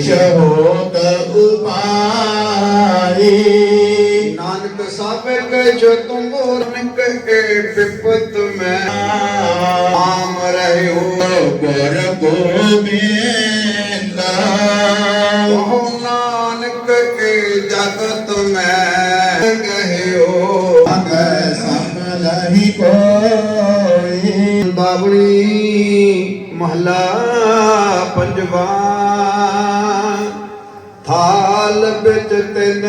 ਕਿਛ ਹੋਤ ਉਪਾਈ ਨਾਨਕ ਸਭ ਕਿਛ ਤੁਮ ਨਿਕੇ ਵਿਪਤ ਮੈਂ ਆਮ ਰਹਿਓ ਗੁਰ ਗੋਬਿੰਦਾ। ਕਹੋ ਨਾਨਕ ਕੇ ਜਗਤ ਮੈਂ ਗਹਿਓ ਅਗੈ ਸਭ ਲਹੀ ਕੋਈ। ਬਾਬਣੀ ਮਹਲਾ ਪੰਜਵਾ ਥਾਲ ਵਿੱਚ ਤਿੰਨ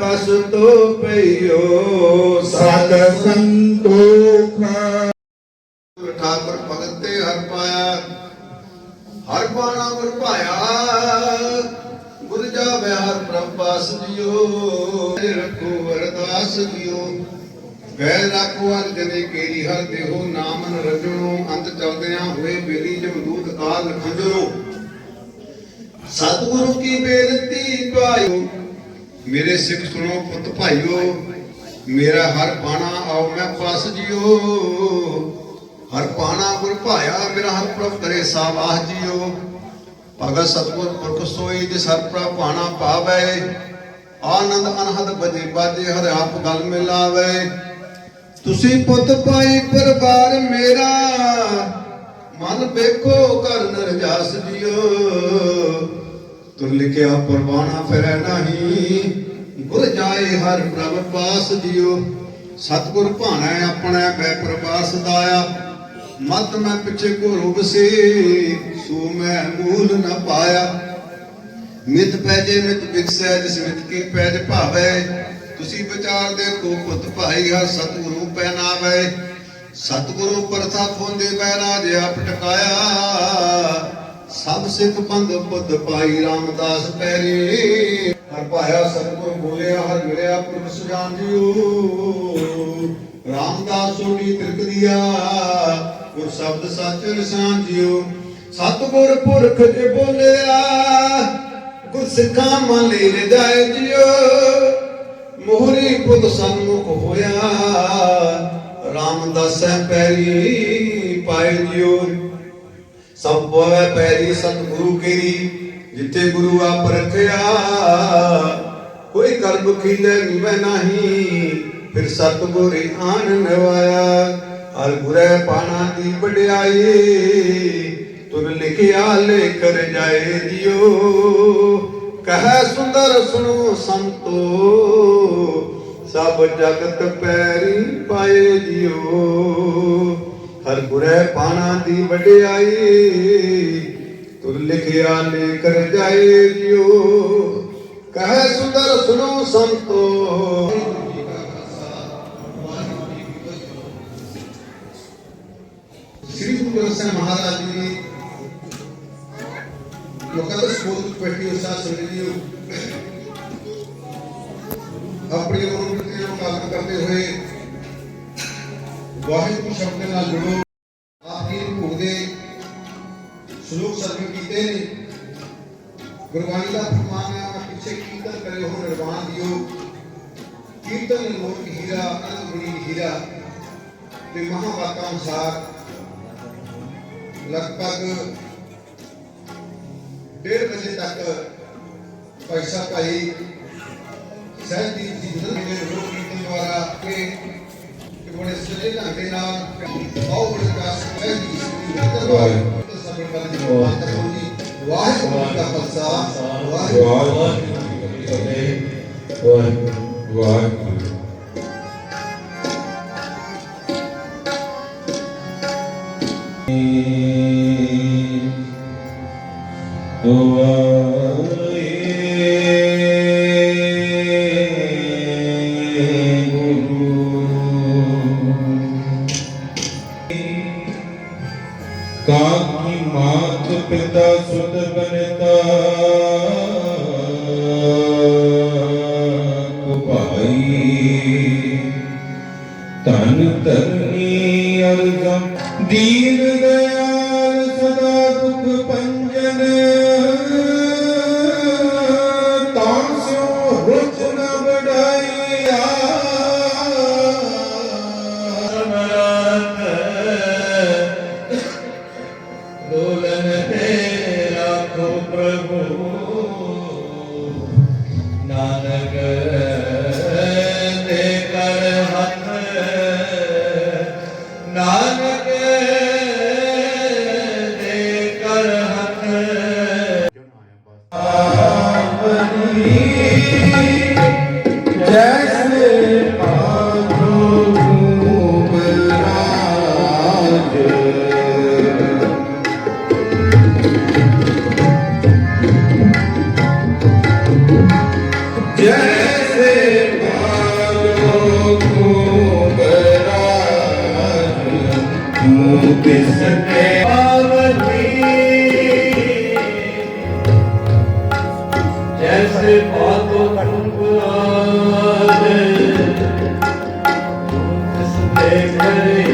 ਬਸ ਤੋ ਪਈਓ ਸਤ ਸੰਤੋਖ। ਠਾਕੁਰ ਭਗਤ ਤੇ ਹਰ ਪਾਇਆ, ਹਰ ਬਾਣਾ ਗੁਰ ਭਾਇਆ ਗੁਰ ਜਾਵੇ ਹਰ ਪ੍ਰਭਾਸ ਜਿਓ ਰੱਖੋ ਵਰਦਾਸ ਜਿਓ ਵੈ ਰੱਖੋ ਅਰ ਜਨੇ ਕੇਰੀ ਹਰ ਦੇਹੋ, ਨਾਮਨ ਰਜਣੋ, ਅੰਤ ਚਲਦਿਆਂ ਹੋਏ ਬੇਲੀ ਜਮਦੂਤ ਕਾਲ ਖੰਜਰੋ। ਸਤਿਗੁਰੂ ਕੀ ਬੇਨਤੀ ਪਾਇਓ ਮੇਰੇ ਸਿੱਖ ਸੁਣੋ ਪੁੱਤ ਭਾਈਓ, ਮੇਰਾ ਹਰ ਬਾਣਾ ਆਓ ਮੈਂ ਪਾਸ ਜਿਓ। ਹਰ ਪਾਣਾ ਗੁਰ ਭਾਇਆ, ਮੇਰਾ ਹਰ ਪ੍ਰਭ ਕਰੇ ਸਾਵਾਹ ਜਿਓ। ਭਗਤ ਸਤਗੁਰ ਪੁਰਖ ਸੋਈ ਜਿਸ ਹਰ ਪ੍ਰਭ ਪਾਣਾ ਪਾਵੇ, ਆਨੰਦ ਅਨਹਦ ਬਜੇ ਬਾਜੇ ਹਰ ਆਪ ਗਲ ਮਿਲਾਵੇ। ਤੁਸੀਂ ਪੁੱਤ ਭਾਈ ਪਰਿਵਾਰ ਮੇਰਾ, ਮਨ ਵੇਖੋ ਕਰ ਨਰਜਾਸ ਜਿਓ। ਤੁਰ ਲਿਖਿਆ ਪਰਵਾਣਾ ਫਿਰੈ ਨਹੀਂ, ਗੁਰ ਜਾਏ ਹਰ ਪ੍ਰਭ ਪਾਸ ਜਿਓ ਸਤਗੁਰ ਭਾਣਾ ਆਪਣਾ, ਮੈਂ ਪ੍ਰਵਾਸ ਦਾਇਆ। ਮਤ ਮੈਂ ਪਿਛੇ ਗੁਰੂ ਬਸੇ ਸੋ ਮੈਂ ਮੂਲ ਨ ਪਾਇਆ। ਮਿਤ ਪੈਜੇ ਮਿਤ ਵਿਕਸੈ, ਜਿਸ ਮਿਤ ਕੀ ਪੈਜ ਭਾਵੇ। ਤੁਸੀਂ ਵਿਚਾਰ ਦੇਖੋ ਪੁੱਤ ਭਾਈ, ਹਰ ਸਤਿਗੁਰੂ ਪਹਿਨਾਵੇ। ਸਤਿਗੁਰੂ ਪ੍ਰਥਾ ਖੋਂਦੇ ਬੈਨਾ, ਜੇ ਆਪ ਟਕਾਇਆ ਸਭ ਸਿੱਖ ਪੰਧ ਪੁੱਤ ਪਾਈ ਰਾਮਦਾਸ ਪੈਰੀ। ਹਰ ਭਾਇਆ ਸਤਿਗੁਰੂ ਬੋਲਿਆ, ਹਰ ਮਿਲਿਆ ਪੁਰਖ ਸੁਜਾਨ ਜੀਓ ਰਾਮਦਾਸ ਸੋਢੀ ਤਿਰਕ ਦਿਆ, ਗੁਰ ਸ਼ਬਦ ਸੱਚ ਨਿਸ਼ਾਨ ਜੀਓ ਸਤਿਗੁਰ ਪੁਰਖ ਜੇ ਬੋਲਿਆ, ਗੁਰ ਸਿੱਖਾਂ ਮਨ ਲੈ ਜਾਏ ਜਿਓ ਮੋਹਰੀ ਪੁੱਤ ਸਨਮੁਖ ਹੋਇਆ ਰਾਮਦਾਸ ਪੈਰੀ ਪਾਏ ਜਿਓ ਸਭ ਪਵੇ ਪੈਰੀ ਸਤਿਗੁਰੂ ਕੇਰੀ, ਜਿੱਥੇ ਗੁਰੂ ਆਪ ਰਖਿਆ। ਕੋਈ ਕਰਮ ਖੀਲੇ ਨਿਵੈ ਨਹੀਂ, ਫਿਰ ਸਤਿਗੁਰ ਆਨ ਨਵਾਇਆ। ਹਰ ਗੁਰੇ ਪਾਣਾ ਦੀ ਵਡਿਆਈ, ਤੁਰ ਲਿਖਿਆ ਲੈ ਕਰ ਜਾਏ ਜਿਓ ਕਹੈ ਸੁੰਦਰ ਸੁਣੋ ਸੰਤੋ, ਸਭ ਜਗਤ ਪੈਰੀ ਪਾਏ ਜਿਓ ਹਰ ਪਾਣਾ ਦੀ ਵਡਿਆਈ, ਤੁਰ ਲਿਖਿਆ ਲੈ ਕਰ ਜਾਏ ਜਿਓ ਕਹੈ ਸੁੰਦਰ ਸੁਣੋ ਸੰਤੋ। ਸ੍ਰੀ ਗੁਰੂ ਗ੍ਰੰਥ ਸਾਹਿਬ ਮਹਾਰਾਜ ਜੀ ਦੀ ਮੁਕੱਦਸ ਬੋਧ ਵਿੱਚ ਬੈਠੀ ਉਸ ਆਪਣੀ ਮਨੋਵਿਰਤੀ ਨੂੰ ਕਾਬੂ ਕਰਦੇ ਹੋਏ ਵਾਹਿਗੁਰੂ ਸ਼ਬਦ ਨਾਲ ਜੁੜੋ। ਆਪ ਭੋਗ ਦੇ ਸ਼ਲੋਕ ਸਰਵਣ ਕੀਤੇ ਨੇ। ਗੁਰਬਾਣੀ ਦਾ ਫਰਮਾਨ ਹੈ, ਮੈਂ ਪਿੱਛੇ ਕੀਰਤਨ ਕਰੇ ਹੋ ਨਿਰਵਾਣ ਦਿਓ। ਕੀਰਤਨ ਲੋਕ ਹੀਰਾ ਅਨੰਦੁਰੀ ਹੀਰਾ ਤੇ ਮਹਾਵਾਕਾ ਅਨੁਸਾਰ ਲਗਭਗ ਡੇਢ ਵਜੇ ਤੱਕ ਪੈਸਾ ਭਾਈ ਸਹਿਜਦੀਪ ਜੀ ਜਨਮ ਲੋਕ ਕੀਰਤਨ ਦੁਆਰਾ ਕਿ ਬੜੇ ਸਜੇ ਢੰਗ ਦੇ ਨਾਲ ਬਹੁਤ ਬੜੇ ਕਾਸ ਸਹਿਜਦੀਪ ਜੀ। ਦੇ ਦਰਬਾਰ ਸਭੇ ਪਰ ਦੀ ਮਾਤਾ ਜੀ ਵਾਹਿਗੁਰੂ। ਕਾ ਖਾਲਸਾ ਵਾਹਿਗੁਰੂ। ਜੀ ਕੀ ਫਤਿਹ। ਵਾਹਿਗੁਰੂ। ਪਿਤਾ ਰੱਖੋ Take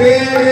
ਤੇਰੇ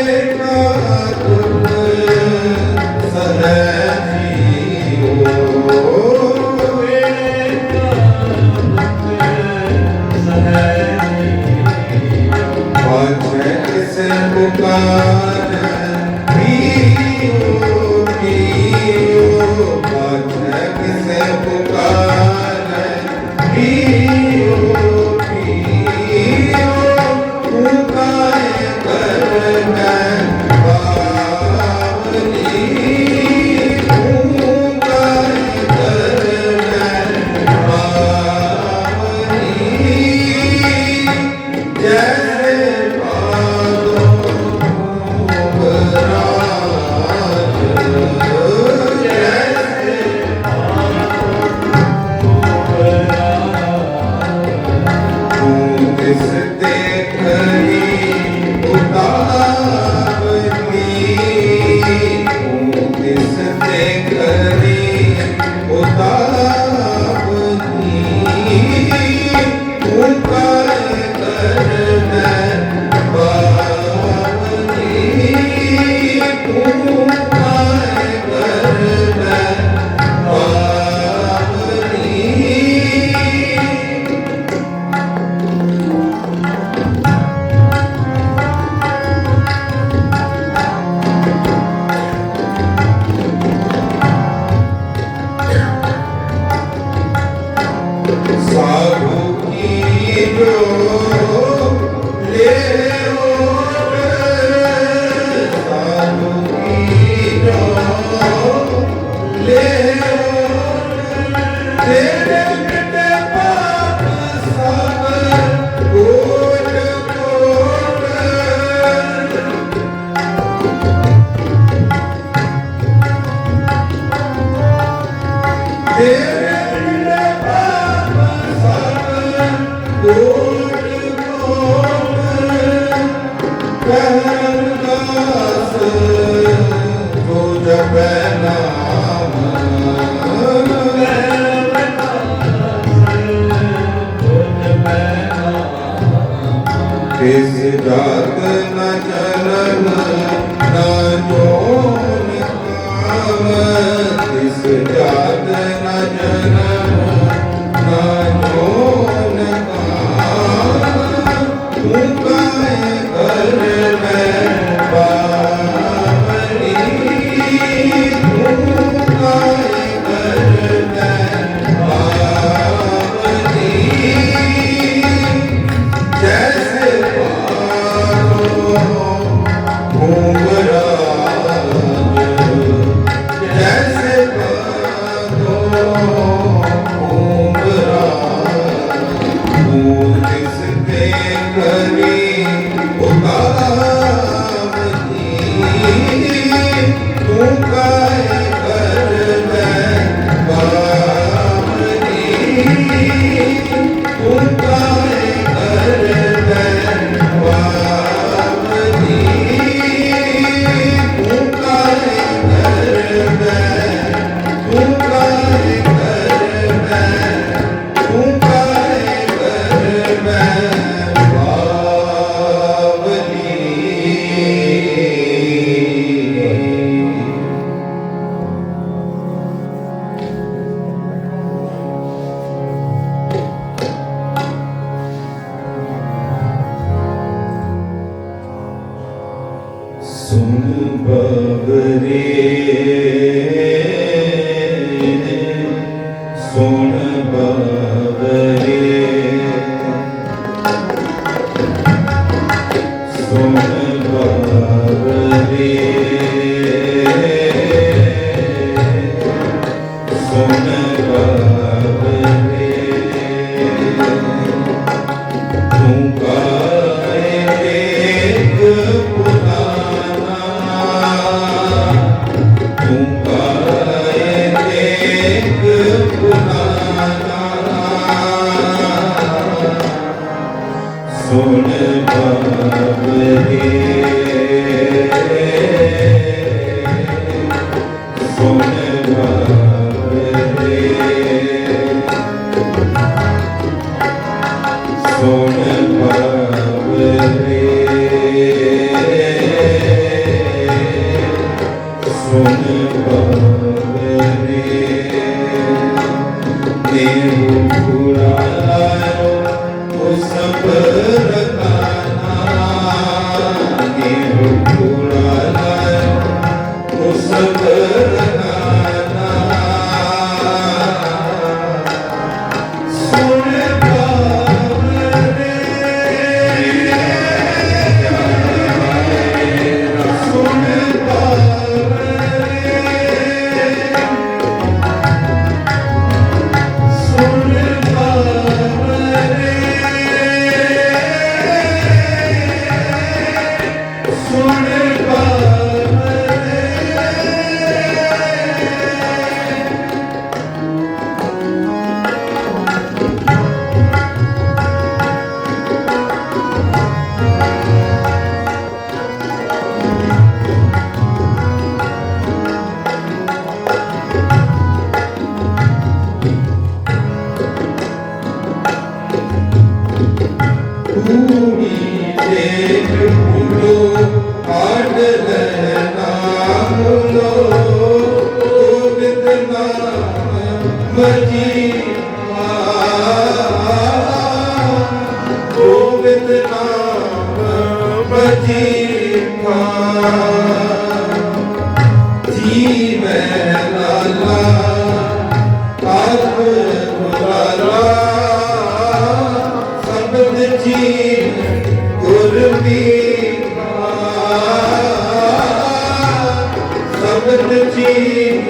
ਕਿਸ ਜਾਤ ਨ ਜਨਮ ਨ ਜੋਨ ਸੁਨ ਬਵਰੇ। ਸੁਣ ਗੁਰਬਿੰਦ ਨਾਮ ਮਜੀਠਾ ਜੀਵੈ ਲਾਲਾ ਆਤਮ ਮੁਰਾਰਾ ਸਬਦ ਜੀ ਗੁਰਬੀਠਾ ਸਬਦ ਜੀ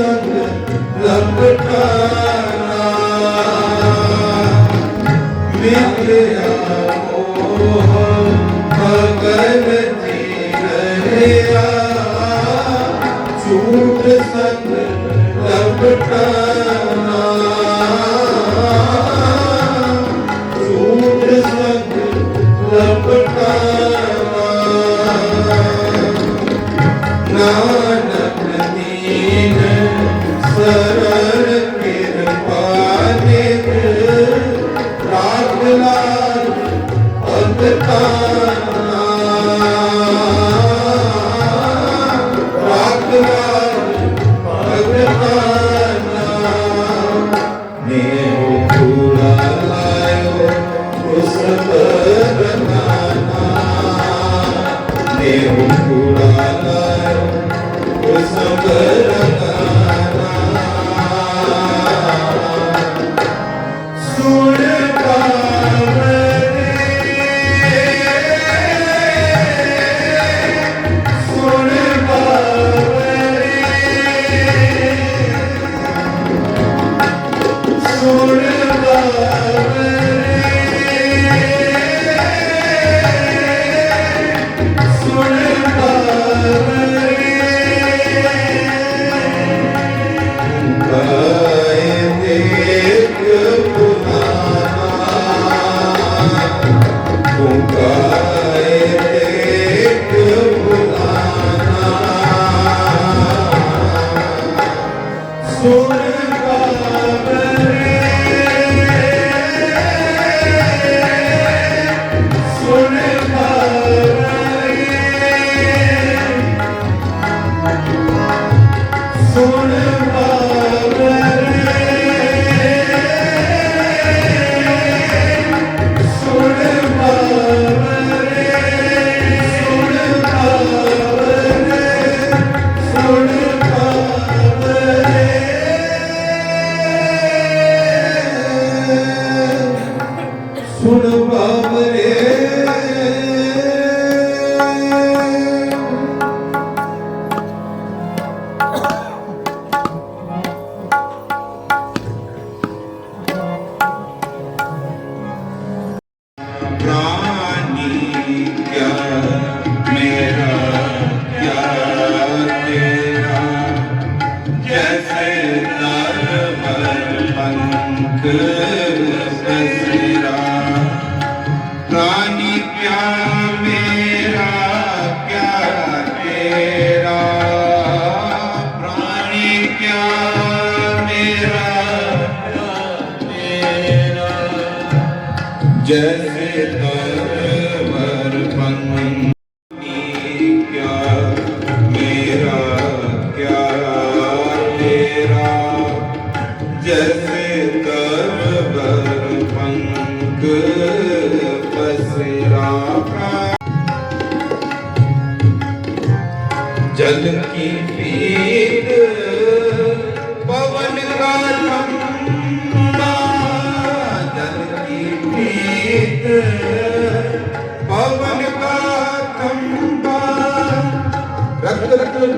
cantando.